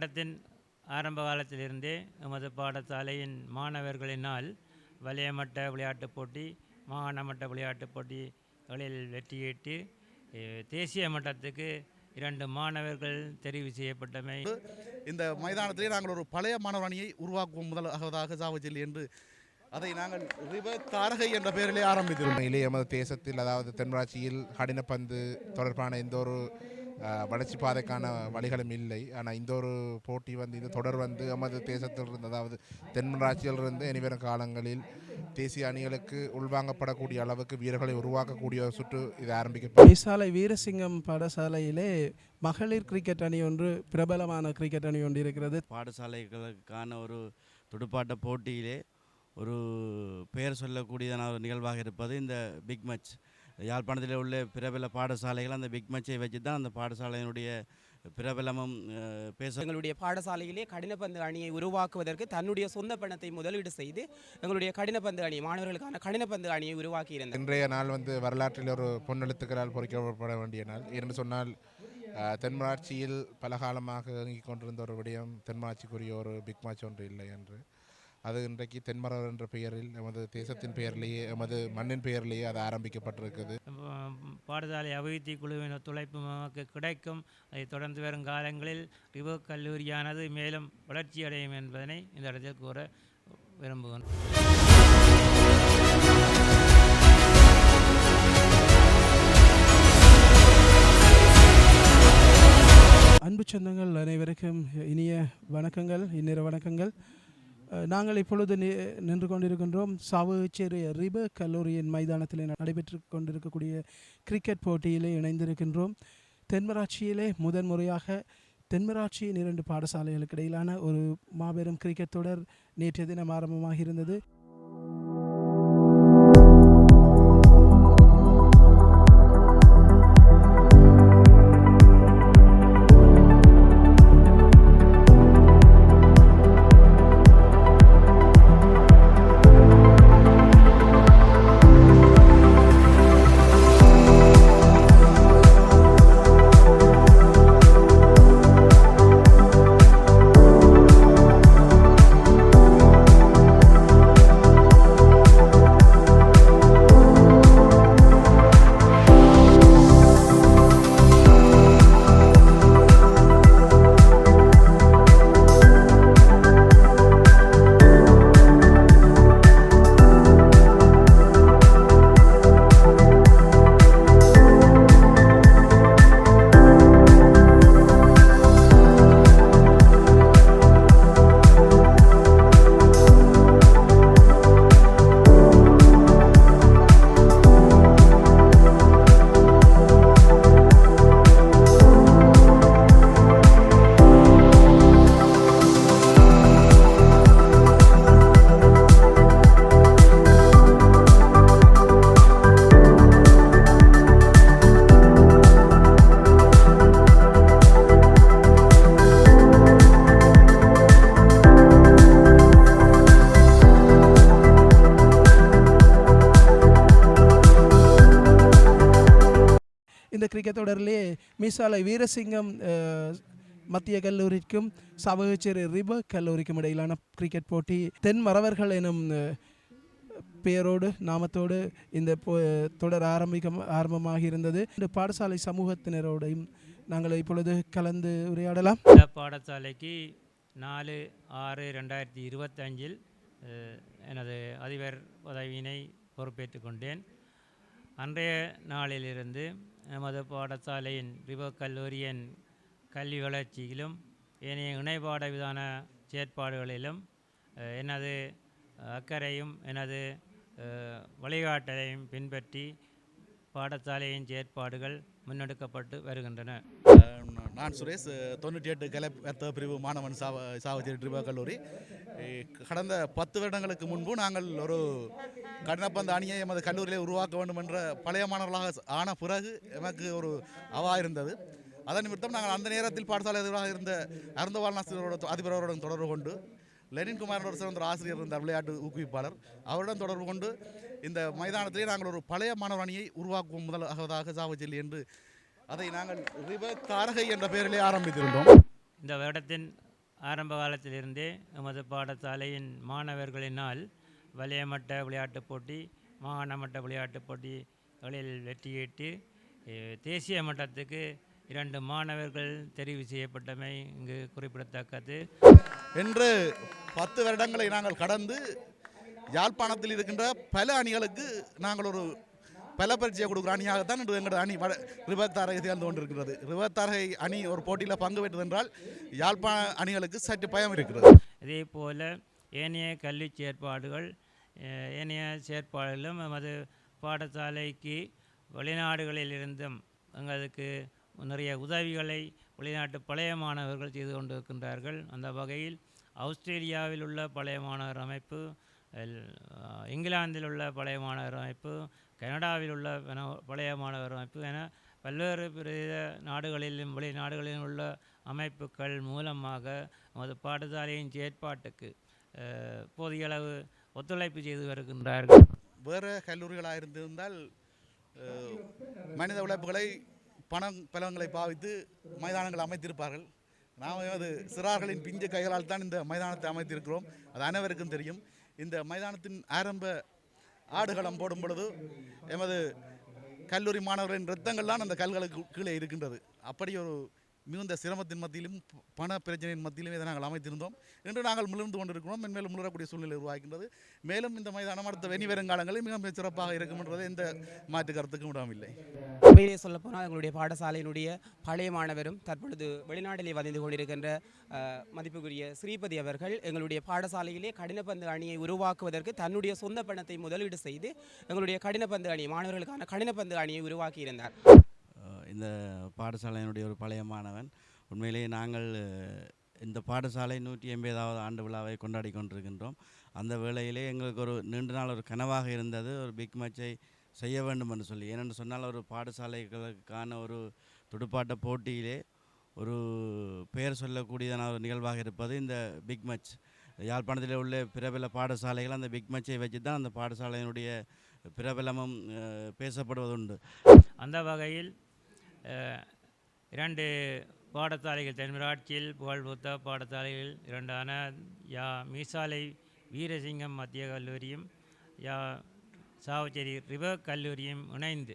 வருடத்தின் ஆரம்ப காலத்திலிருந்தே எமது பாடசாலையின் மாணவர்களினால் வலயமட்ட விளையாட்டுப் போட்டி மாகாண மட்ட விளையாட்டுப் போட்டிகளில் வெற்றியிட்டு தேசிய மட்டத்துக்கு இரண்டு மாணவர்கள் தெரிவு செய்யப்பட்டமை. இந்த மைதானத்திலே நாங்கள் ஒரு பழைய மாணவர் அணியை உருவாக்குவோம் முதலாவதாக சாவச்செல்லி என்று அதை நாங்கள் ரிவ தாரகை என்ற பெயரிலே ஆரம்பித்திருந்தோம் எமது தேசத்தில் அதாவது தென்மராட்சியில் கடினப்பந்து தொடர்பான எந்த ஒரு வளர்ச்சி பாதைக்கான வழிகளும் இல்லை. ஆனால் இந்த ஒரு போட்டி வந்து இந்த தொடர் வந்து எமது தேசத்திலிருந்து அதாவது தென்மராட்சியிலிருந்து இனிவரும் காலங்களில் தேசிய அணிகளுக்கு உள்வாங்கப்படக்கூடிய அளவுக்கு வீரர்களை உருவாக்கக்கூடிய ஒரு சுற்று இது ஆரம்பிக்கப்படும் விசாலை வீரசிங்கம் பாடசாலையிலே மகளிர் கிரிக்கெட் அணி ஒன்று பிரபலமான கிரிக்கெட் அணி ஒன்று இருக்கிறது. பாடசாலைகளுக்கான ஒரு துடுப்பாட்ட போட்டியிலே ஒரு பெயர் சொல்லக்கூடியதான ஒரு நிகழ்வாக இருப்பது இந்த பிக் மச் யாழ்ப்பாணத்தில் உள்ள பிரபல பாடசாலைகள் அந்த பிக் மச்சை வச்சு தான் அந்த பாடசாலையினுடைய பிரபலமும் பேச எங்களுடைய பாடசாலையிலே கடினப்பந்து அணியை உருவாக்குவதற்கு தன்னுடைய சொந்த பணத்தை முதலீடு செய்து எங்களுடைய கடினப்பந்து அணி மாணவர்களுக்கான கடினப்பந்து அணியை உருவாக்கி இருந்தது இன்றைய நாள் வந்து வரலாற்றில் ஒரு பொன்னெழுத்துக்களால் பொறிக்கப்பட வேண்டிய நாள். என்று சொன்னால் தென்மராட்சியில் பல காலமாக இயங்கிக் கொண்டிருந்த ஒரு விடயம் தென்மராட்சிக்குரிய ஒரு பிக் மேட்ச் ஒன்று இல்லை என்று. அது இன்றைக்கு தென்மரவர் என்ற பெயரில் எமது தேசத்தின் பெயரிலேயே எமது மண்ணின் பெயரிலேயே அது ஆரம்பிக்கப்பட்டிருக்குது பாடசாலை அபிவிருத்தி குழுவின் ஒத்துழைப்பு நமக்கு கிடைக்கும். அதைத் தொடர்ந்து வரும் காலங்களில் ரிவோ கல்லூரியானது மேலும் வளர்ச்சியடையும் என்பதனை இந்த இடத்தில் கூற விரும்புகிறேன் அன்பு சொந்தங்கள் அனைவருக்கும் இனிய வணக்கங்கள் இந்நிற வணக்கங்கள். நாங்கள் இப்பொழுது நின்று கொண்டிருக்கின்றோம் சாவகச்சேரி ரிப கல்லூரியின் மைதானத்தில் நடைபெற்று கொண்டிருக்கக்கூடிய கிரிக்கெட் போட்டியிலே இணைந்திருக்கின்றோம். தென்மராட்சியிலே முதன் முறையாக தென்மராட்சியின் இரண்டு பாடசாலைகளுக்கு இடையிலான ஒரு மாபெரும் கிரிக்கெட் தொடர் நேற்றைய தினம் ஆரம்பமாக இருந்தது இந்த கிரிக்கெட் தொடரிலே மீசாலை வீரசிங்கம் மத்திய கல்லூரிக்கும் சபகச்சேரி ரிப கல்லூரிக்கும் இடையிலான கிரிக்கெட் போட்டி தென் மறவர்கள் எனும் பெயரோடு நாமத்தோடு இந்த போ- தொடர் ஆரம்பிக்க ஆரம்பமாக இருந்தது. இந்த பாடசாலை சமூகத்தினரோடையும் நாங்கள் இப்பொழுது கலந்து உரையாடலாம். இந்த பாடசாலைக்கு நாலு ஆறு ரெண்டாயிரத்தி இருபத்தஞ்சில் எனது அதிபர் பதவியினை பொறுப்பேற்றுக் கொண்டேன். அன்றைய நாளிலிருந்து நமது பாடசாலையின் ரிவோ கல்லூரியின் கல்வி வளர்ச்சியிலும் ஏனைய இணைப்பாட விதான செயற்பாடுகளிலும் எனது அக்கறையும் எனது வழிகாட்டலையும் பின்பற்றி பாடசாலையின் செயற்பாடுகள் முன்னெடுக்கப்பட்டு வருகின்றன. நான் சுரேஷ் தொண்ணூற்றி எட்டு கலை பெத்த பிரிவு மாணவன் சாவ சாவச்சேரி ட்ரிபா கல்லூரி. கடந்த பத்து வருடங்களுக்கு முன்பு நாங்கள் ஒரு கடினப்பந்த அணியை எமது கல்லூரியிலே உருவாக்க வேண்டும் என்ற பழைய மாணவர்களாக ஆன பிறகு எமக்கு ஒரு அவா இருந்தது. அதன் நிமித்தம் நாங்கள் அந்த நேரத்தில் பாடசாலை அதிபராக இருந்த அருந்தவாழ்நாசிரியரோட அதிபர் அவருடன் தொடர்பு கொண்டு லெனின் குமாரோட சிறந்த ஆசிரியர் இருந்தார் விளையாட்டு ஊக்குவிப்பாளர் அவருடன் தொடர்பு கொண்டு இந்த மைதானத்திலே நாங்கள் ஒரு பழைய மாணவர் அணியை உருவாக்குவோம் முதலாவதாக சாவச்செல்லி என்று அதை நாங்கள் ரிவ தாரகை என்ற பெயரிலே ஆரம்பித்திருந்தோம். இந்த வருடத்தின் ஆரம்ப காலத்திலிருந்தே எமது பாடசாலையின் மாணவர்களினால் வலயமட்ட விளையாட்டுப் போட்டி மாகாண மட்ட விளையாட்டுப் போட்டிகளில் வெற்றியீட்டு அஹ், தேசிய மட்டத்துக்கு இரண்டு மாணவர்கள் தெரிவு செய்யப்பட்டமை இங்கு குறிப்பிடத்தக்கது. என்று பத்து வருடங்களை நாங்கள் கடந்து யாழ்ப்பாணத்தில் இருக்கின்ற பல அணிகளுக்கு நாங்கள் ஒரு பல பரிட்சையை கொடுக்குற அணியாகத்தான் இன்று எங்களது அணி வட ரிவத்தாரை திகழ்ந்து கொண்டிருக்கிறது. ரிவத்தாரை அணி ஒரு போட்டியில் பங்கு பெற்றதென்றால் யாழ்ப்பாண அணிகளுக்கு சற்று பயம் இருக்கிறது. இதே போல் ஏனைய கல்வி செயற்பாடுகள் ஏனைய செயற்பாடுகளும் நமது பாடசாலைக்கு வெளிநாடுகளிலிருந்தும் எங்களுக்கு நிறைய உதவிகளை வெளிநாட்டு பழைய மாணவர்கள் செய்து கொண்டிருக்கின்றார்கள். அந்த வகையில் ஆஸ்திரேலியாவில் உள்ள பழைய மாணவர் அமைப்பு இங்கிலாந்தில் உள்ள பழைய மாணவர் அமைப்பு கனடாவில் உள்ள பன- பழைய மாணவர் அமைப்பு என பல்வேறு பிரதேச நாடுகளிலும் வெளிநாடுகளிலும் உள்ள அமைப்புகள் மூலமாக நமது பாடசாலையின் செயற்பாட்டுக்கு போதிய அளவு ஒத்துழைப்பு செய்து வருகின்றார்கள். வேறு கல்லூரிகளாக இருந்திருந்தால் மனித உழைப்புகளை பணம் பலவங்களை பாவித்து மைதானங்கள் அமைத்திருப்பார்கள். நாம் அது சிறார்களின் பிஞ்சு கைகளால் தான் இந்த மைதானத்தை அமைத்திருக்கிறோம். அது அனைவருக்கும் தெரியும். இந்த மைதானத்தின் ஆரம்ப ஆடுகளம் போடும் பொழுது எமது கல்லூரி மாணவர்களின் ரத்தங்கள்லாம் அந்த கல்களுக்கு கீழே இருக்கின்றது. அப்படி ஒரு மிகுந்த சிரமத்தின் மத்தியிலும் பண பிரச்சனையின் மத்தியிலும் இதை நாங்கள் அமைத்திருந்தோம். இன்று நாங்கள் மிளர்ந்து கொண்டிருக்கிறோம். மென்மேலும் மிளரக்கூடிய சூழ்நிலை உருவாகின்றது. மேலும் இந்த மைதானம் அடுத்த வெனி வருங்காலங்களில் மிக மிகச் சிறப்பாக இருக்கும் என்றது எந்த மாற்று கருத்துக்கும் இடமில்லை உண்மையிலே சொல்லப்போனால் எங்களுடைய பாடசாலையினுடைய பழைய மாணவரும் தற்பொழுது வெளிநாட்டிலே வந்து கொண்டிருக்கின்ற மதிப்புக்குரிய ஸ்ரீபதி அவர்கள் எங்களுடைய பாடசாலையிலே கடினப்பந்து அணியை உருவாக்குவதற்கு தன்னுடைய சொந்த பணத்தை முதலீடு செய்து எங்களுடைய கடினப்பந்து அணி மாணவர்களுக்கான கடினப்பந்து அணியை உருவாக்கியிருந்தார். இந்த பாடசாலையினுடைய ஒரு பழைய மாணவன். உண்மையிலேயே நாங்கள் இந்த பாடசாலை நூற்றி எண்பதாவது ஆண்டு விழாவை கொண்டாடி கொண்டிருக்கின்றோம். அந்த வேளையிலே எங்களுக்கு ஒரு நீண்ட நாள் ஒரு கனவாக இருந்தது. ஒரு பிக் மேட்சை செய்ய வேண்டும் என்று சொல்லி. ஏனென்று சொன்னால் ஒரு பாடசாலைகளுக்கான ஒரு துடுப்பாட்ட போட்டியிலே ஒரு பெயர் சொல்லக்கூடியதான ஒரு நிகழ்வாக இருப்பது இந்த பிக் மேட்ச். யாழ்ப்பாணத்தில் உள்ள பிரபல பாடசாலைகள் அந்த பிக் மேட்சை வச்சு தான் அந்த பாடசாலையினுடைய பிரபலமும் பேசப்படுவதுண்டு. அந்த வகையில் இரண்டு பாடசாலைகள் தென்மராட்சியில் புகழ்பூத்த பாடசாலைகள் இரண்டான யா மீசாலை வீரசிங்கம் மத்திய கல்லூரியும் யா சாவச்சேரி ரிவர் கல்லூரியும் இணைந்து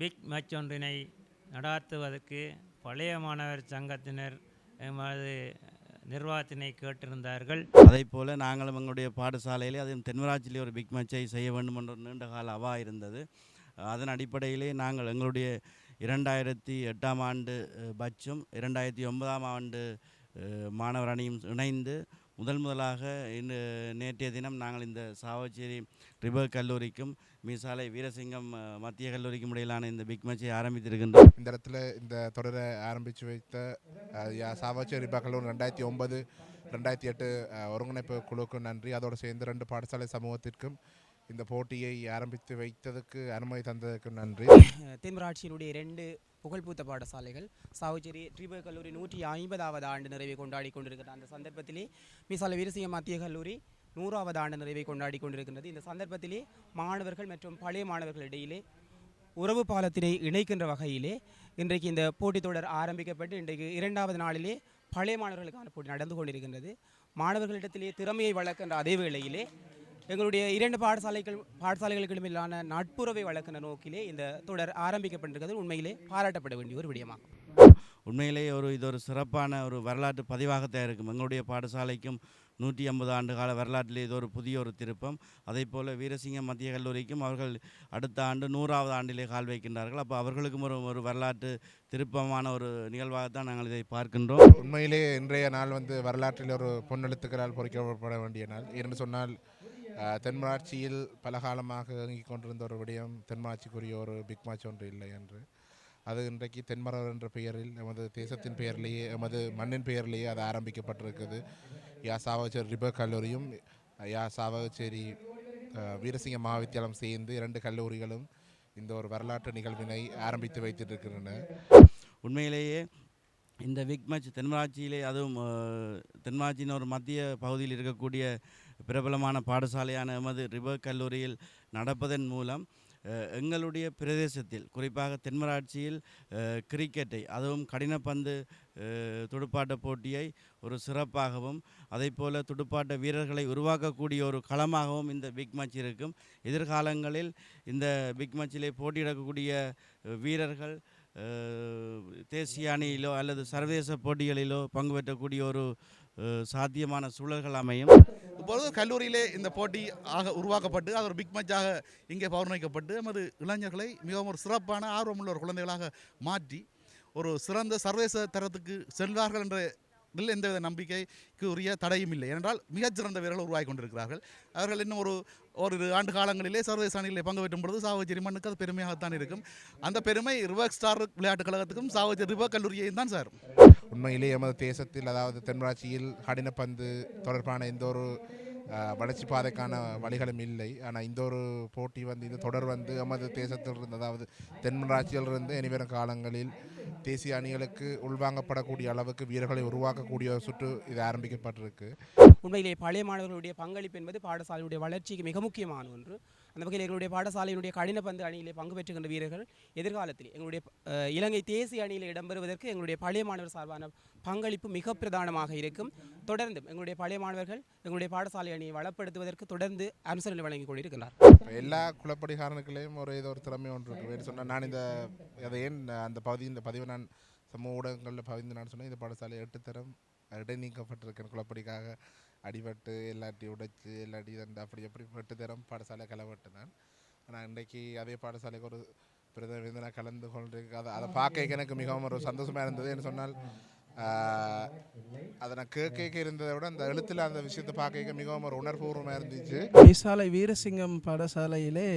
பிக் மேட்ச் ஒன்றினை நடாத்துவதற்கு பழைய மாணவர் சங்கத்தினர் எமது நிர்வாகத்தினை கேட்டிருந்தார்கள். அதே போல் நாங்களும் எங்களுடைய பாடசாலையிலே அதுவும் தென்மராட்சியிலே ஒரு பிக் மேட்சை செய்ய வேண்டும் என்ற நீண்டகால நீண்ட கால அவா இருந்தது. அதன் அடிப்படையிலே நாங்கள் எங்களுடைய இரண்டாயிரத்தி எட்டாம் ஆண்டு பட்சும் இரண்டாயிரத்தி ஒன்பதாம் ஆண்டு மாணவர் அணியும் இணைந்து முதல் முதலாக இன்று நேற்றைய தினம் நாங்கள் இந்த சாவச்சேரி ரிபர் கல்லூரிக்கும் மீசாலை வீரசிங்கம் மத்திய கல்லூரிக்கும் இடையிலான இந்த பிக் மேட்சை ஆரம்பித்திருக்கின்றோம். இந்த இடத்துல இந்த தொடரை ஆரம்பித்து வைத்த சாவச்சேரி ரிபர் கல்லூரி ரெண்டாயிரத்தி ஒன்பது ரெண்டாயிரத்தி எட்டு ஒருங்கிணைப்பு குழுக்கும் நன்றி. அதோடு சேர்ந்து ரெண்டு பாடசாலை சமூகத்திற்கும் இந்த போட்டியை ஆரம்பித்து வைத்ததுக்கு அனுமதி தந்ததுக்கு நன்றி. தென்மராட்சியினுடைய இரண்டு புகழ்பூத்த பாடசாலைகள் சாவுச்சேரி ட்ரிபர் கல்லூரி நூற்றி ஐம்பதாவது ஆண்டு நிறைவை கொண்டாடி கொண்டிருக்கிற அந்த சந்தர்ப்பத்திலே மிசால வீரசிங்க மத்திய கல்லூரி நூறாவது ஆண்டு நிறைவை கொண்டாடி கொண்டிருக்கின்றது. இந்த சந்தர்ப்பத்திலே மாணவர்கள் மற்றும் பழைய மாணவர்கள் இடையிலே உறவு பாலத்தினை இணைக்கின்ற வகையிலே இன்றைக்கு இந்த போட்டித் தொடர் ஆரம்பிக்கப்பட்டு இன்றைக்கு இரண்டாவது நாளிலே பழைய மாணவர்களுக்கான போட்டி நடந்து கொண்டிருக்கின்றது. மாணவர்களிடத்திலே திறமையை வளர்க்கின்ற அதே வேளையிலே எங்களுடைய இரண்டு பாடசாலைகள் பாடசாலைகளுக்கிடமில்லான நட்புறவை வளர்க்கின்ற நோக்கிலே இந்த தொடர் ஆரம்பிக்கப்பட்டிருக்கிறது. உண்மையிலே பாராட்டப்பட வேண்டிய ஒரு விடயமாகும் உண்மையிலேயே ஒரு இது ஒரு சிறப்பான ஒரு வரலாற்று பதிவாகத்தான் இருக்கும் எங்களுடைய பாடசாலைக்கும் நூற்றி ஐம்பது ஆண்டு கால வரலாற்றிலே இது ஒரு புதிய ஒரு திருப்பம். அதே போல் வீரசிங்கம் மத்திய கல்லூரிக்கும் அவர்கள் அடுத்த ஆண்டு நூறாவது ஆண்டிலே கால் வைக்கின்றார்கள். அப்போ அவர்களுக்கும் ஒரு ஒரு வரலாற்று திருப்பமான ஒரு நிகழ்வாகத்தான் நாங்கள் இதை பார்க்கின்றோம். உண்மையிலே இன்றைய நாள் வந்து வரலாற்றில் ஒரு பொன்னெழுத்துக்களால் பொறிக்கப்பட வேண்டிய நாள். என்று சொன்னால் தென்மராட்சியில் பல காலமாக இயங்கிக் கொண்டிருந்த ஒரு விடயம் தென்மராட்சிக்குரிய ஒரு பிக் மேட்ச் ஒன்று இல்லை என்று. அது இன்றைக்கு தென்மரர் என்ற பெயரில் எமது தேசத்தின் பெயரிலேயே எமது மண்ணின் பெயரிலேயே அது ஆரம்பிக்கப்பட்டிருக்குது யா சாவகச்சேரி ரிபர் கல்லூரியும் யா சாவகச்சேரி வீரசிங்க மகாவித்தியாலயம் சேர்ந்து இரண்டு கல்லூரிகளும் இந்த ஒரு வரலாற்று நிகழ்வினை ஆரம்பித்து வைத்திருக்கின்றன. உண்மையிலேயே இந்த விக் மேட்ச் தென்மராட்சியிலே அதுவும் தென்மராட்சியின் ஒரு மத்திய பகுதியில் இருக்கக்கூடிய பிரபலமான பாடசாலையான எமது ரிவர் கல்லூரியில் நடப்பதன் மூலம் எங்களுடைய பிரதேசத்தில் குறிப்பாக தென்மராட்சியில் கிரிக்கெட்டை அதுவும் கடினப்பந்து துடுப்பாட்ட போட்டியை ஒரு சிறப்பாகவும் அதைப்போல துடுப்பாட்ட வீரர்களை உருவாக்கக்கூடிய ஒரு களமாகவும் இந்த பிக் மேட்ச் இருக்கும். எதிர்காலங்களில் இந்த பிக் மேட்சிலே போட்டியிடக்கூடிய வீரர்கள் தேசிய அணியிலோ அல்லது சர்வதேச போட்டிகளிலோ பங்கு பெற்றக்கூடிய ஒரு சாத்தியமான சூழல்கள் அமையும். இப்பொழுது கல்லூரியிலே இந்த போட்டி ஆக உருவாக்கப்பட்டு அது ஒரு பிக் மேட்சாக இங்கே பௌர்ணமிக்கப்பட்டு நமது இளைஞர்களை மிகவும் ஒரு சிறப்பான ஆர்வமுள்ள ஒரு குழந்தைகளாக மாற்றி ஒரு சிறந்த சர்வதேச தரத்துக்கு செல்வார்கள் என்ற இதில் எந்தவித நம்பிக்கைக்கு உரிய தடையும் இல்லை. ஏனென்றால் மிகச்சிறந்த வீரர்கள் உருவாகி கொண்டிருக்கிறார்கள். அவர்கள் இன்னும் ஒரு ஒரு ஆண்டு காலங்களிலே சர்வதேச அணிகளில் பங்கு பெற்றும் பொழுது சாவச்சேரி மண்ணுக்கு அது பெருமையாகத்தான் இருக்கும். அந்த பெருமை ரிவர்க் ஸ்டார் விளையாட்டுக் கழகத்துக்கும் சாவச்சேரி ரிவர்க் கல்லூரியையும் தான் சார் உண்மையிலே எமது தேசத்தில் அதாவது தென்மராட்சியில் கடினப்பந்து தொடர்பான எந்த ஒரு வளர்ச்சி பாதைக்கான வழிகளும் இல்லை. ஆனால் இந்த ஒரு போட்டி வந்து இந்த தொடர் வந்து எமது தேசத்தில் இருந்து அதாவது தென்மராட்சியிலிருந்து இனிவரும் காலங்களில் தேசிய அணிகளுக்கு உள்வாங்கப்படக்கூடிய அளவுக்கு வீரர்களை உருவாக்கக்கூடிய ஒரு சுற்று இது ஆரம்பிக்கப்பட்டிருக்கு. உண்மையிலே பழைய மாணவர்களுடைய பங்களிப்பு என்பது பாடசாலையுடைய வளர்ச்சிக்கு மிக முக்கியமான ஒன்று. அந்த வகையில் எங்களுடைய பாடசாலையினுடைய கடினப்பந்து அணியிலே பங்கு பெற்றுகின்ற வீரர்கள் எதிர்காலத்தில் எங்களுடைய இலங்கை தேசிய அணியில் இடம்பெறுவதற்கு எங்களுடைய பழைய மாணவர் சார்பான பங்களிப்பு மிக பிரதானமாக இருக்கும். தொடர்ந்து எங்களுடைய பழைய மாணவர்கள் எங்களுடைய பாடசாலை அணியை வளப்படுத்துவதற்கு தொடர்ந்து அனுசரணை வழங்கிக் கொண்டிருக்கிறார். எல்லா குளப்படிகாரனுக்குள்ளேயும் ஒரு ஏதோ ஒரு திறமை ஒன்று இருக்கு. வேறு சொன்னால் நான் இந்த அதை ஏன் அந்த பகுதி இந்த பதிவை நான் சமூக ஊடகங்களில் பகிர்ந்து நான் சொன்னேன் இந்த பாடசாலை எட்டு தரம் இடைநீக்கப்பட்டிருக்கேன் குளப்படிக்காக அடிபட்டு எல்லாட்டி உடைச்சு எல்லாட்டி தண்டு அப்படி எப்படி எட்டு தரம் பாடசாலை கலவட்டு நான். ஆனால் இன்றைக்கு அதே பாடசாலைக்கு ஒரு பிரதிநிதி நான் கலந்து கொண்டிருக்க அதை அதை பார்க்க எனக்கு மிகவும் ஒரு சந்தோஷமாக இருந்தது. என்று சொன்னால் அதை நான் கேட்க இருந்ததை விட அந்த எழுத்தில் அந்த விஷயத்தை பார்க்க மிகவும் ஒரு உணர்வுபூர்வமாக இருந்துச்சு. விசாலை வீரசிங்கம் பாடசாலையிலே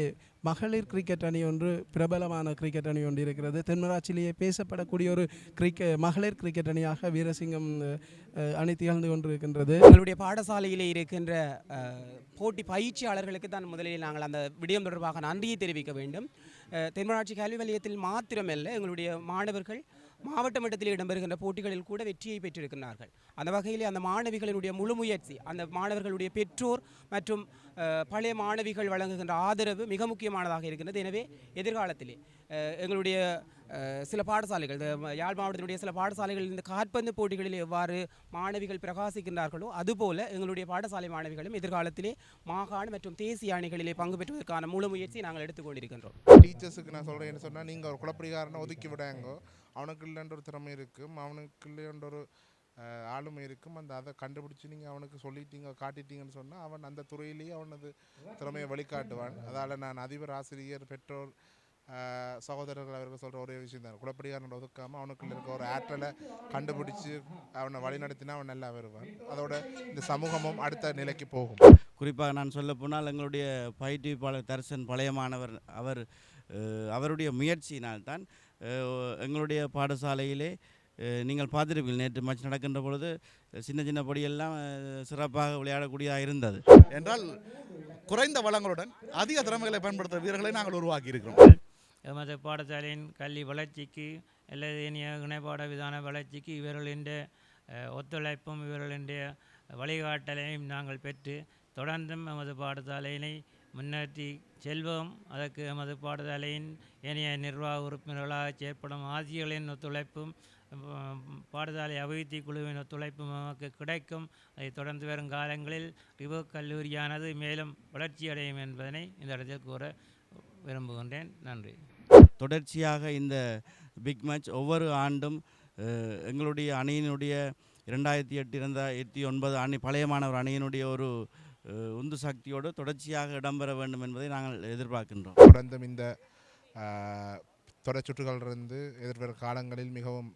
மகளிர் கிரிக்கெட் அணி ஒன்று பிரபலமான கிரிக்கெட் அணி ஒன்று இருக்கிறது. தென்மராட்சியிலேயே பேசப்படக்கூடிய ஒரு கிரிக்கெ மகளிர் கிரிக்கெட் அணியாக வீரசிங்கம் அணி திகழ்ந்து கொண்டிருக்கின்றது. எங்களுடைய பாடசாலையிலே இருக்கின்ற போட்டி பயிற்சியாளர்களுக்கு தான் முதலில் நாங்கள் அந்த விடயம் தொடர்பாக நன்றியை தெரிவிக்க வேண்டும். தென்மராட்சி கல்வி வலயத்தில் மாத்திரமல்ல எங்களுடைய மாணவர்கள் மாவட்ட மட்டத்தில் இடம்பெறுகின்ற போட்டிகளில் கூட வெற்றியை பெற்றிருக்கிறார்கள் அந்த வகையில் அந்த மாணவிகளினுடைய முழு முயற்சி அந்த மாணவர்களுடைய பெற்றோர் மற்றும் பழைய மாணவிகள் வழங்குகின்ற ஆதரவு மிக முக்கியமானதாக இருக்கின்றது. எனவே எதிர்காலத்திலே எங்களுடைய சில பாடசாலைகள் யாழ் மாவட்டத்தினுடைய சில பாடசாலைகள் இந்த காற்பந்து போட்டிகளில் எவ்வாறு மாணவிகள் பிரகாசிக்கின்றார்களோ அதுபோல எங்களுடைய பாடசாலை மாணவிகளும் எதிர்காலத்திலே மாகாண மற்றும் தேசிய அணிகளிலே பங்கு பெற்றுவதற்கான முழு முயற்சி நாங்கள் எடுத்துக்கொண்டிருக்கின்றோம். டீச்சர்ஸுக்கு நான் சொல்கிறேன்னு சொன்னால் நீங்கள் ஒரு குழப்படிகாரனை ஒதுக்கி விடாங்கோ அவனுக்கு இல்லைன்ற ஒரு திறமை இருக்கும். அவனுக்கு இல்லைன்ற ஒரு ஆளுமை இருக்கும். அந்த அதை கண்டுபிடிச்சி நீங்கள் அவனுக்கு சொல்லிட்டீங்க காட்டிட்டீங்கன்னு சொன்னால் அவன் அந்த துறையிலேயே அவனது திறமையை வழிகாட்டுவான். அதால் நான் அதிபர் ஆசிரியர் பெற்றோர் சகோதரர்கள் அவர்கள் சொல்கிற ஒரே விஷயம் தான். குழப்படிகாரனை ஒதுக்காமல் அவனுக்குள்ள இருக்க ஒரு ஆற்றலை கண்டுபிடிச்சி அவனை வழிநடத்தினா அவன் நல்லா வருவான். அதோட இந்த சமூகமும் அடுத்த நிலைக்கு போகும். குறிப்பாக நான் சொல்ல போனால் எங்களுடைய பயிற்றுவிப்பாளர் தர்சன் பழைய மாணவர் அவர் அவருடைய முயற்சியினால்தான் தான் எங்களுடைய பாடசாலையிலே நீங்கள் பார்த்துருப்பீங்க நேற்று மேட்ச் நடக்கின்ற பொழுது சின்ன சின்ன படியெல்லாம் சிறப்பாக விளையாடக்கூடியதாக இருந்தது. என்றால் குறைந்த வளங்களுடன் அதிக திறமைகளை பயன்படுத்த வீரர்களை நாங்கள் உருவாக்கி இருக்கிறோம் எமது பாடசாலையின் கல்வி வளர்ச்சிக்கு அல்லது இனிய இணைப்பாட விதான வளர்ச்சிக்கு இவர்களின் ஒத்துழைப்பும் இவர்களின் வழிகாட்டலையும் நாங்கள் பெற்று தொடர்ந்தும் எமது பாடசாலையினை முன்னேற்றி செல்வம் அதற்கு எமது பாடசாலையின் ஏனைய நிர்வாக உறுப்பினர்களாக செயற்படும் ஆசிரியர்களின் ஒத்துழைப்பும் அஹ், பாடசாலை அபிவிருத்தி குழுவின் ஒத்துழைப்பும் நமக்கு கிடைக்கும். அதை தொடர்ந்து வரும் காலங்களில் ரிவோ கல்லூரியானது மேலும் வளர்ச்சியடையும் என்பதனை இந்த இடத்தில் கூற விரும்புகின்றேன். நன்றி. தொடர்ச்சியாக இந்த பிக் மேட்ச் ஒவ்வொரு ஆண்டும் எங்களுடைய அணியினுடைய இரண்டாயிரத்தி எட்டு இரண்டாயிரத்தி ஒன்பது அணி பழைய மாணவர் அணியினுடைய ஒரு உந்து சக்தியோடு தொடர்ச்சியாக இடம்பெற வேண்டும் என்பதை நாங்கள் எதிர்பார்க்கின்றோம். தொடர்ந்தும் இந்த ஆஹ், தொடர் சுற்றுகளிலிருந்து எதிர்வரும் காலங்களில் மிகவும்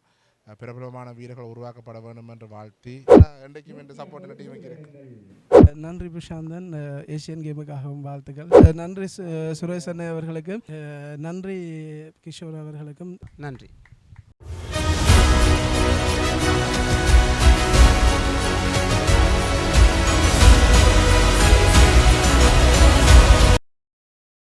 பிரபலமான வீரர்கள் உருவாக்கப்பட வேண்டும் என்று வாழ்த்தி என்றைக்கும் என்று சப்போர்ட் டீமுக்கு இருக்கு. நன்றி பிரசாந்தன் ஏசியன் கேமுக்காகவும் வாழ்த்துக்கள். நன்றி சு- சுரேஷ் அண்ணே அவர்களுக்கும் நன்றி கிஷோர் அவர்களுக்கும். நன்றி.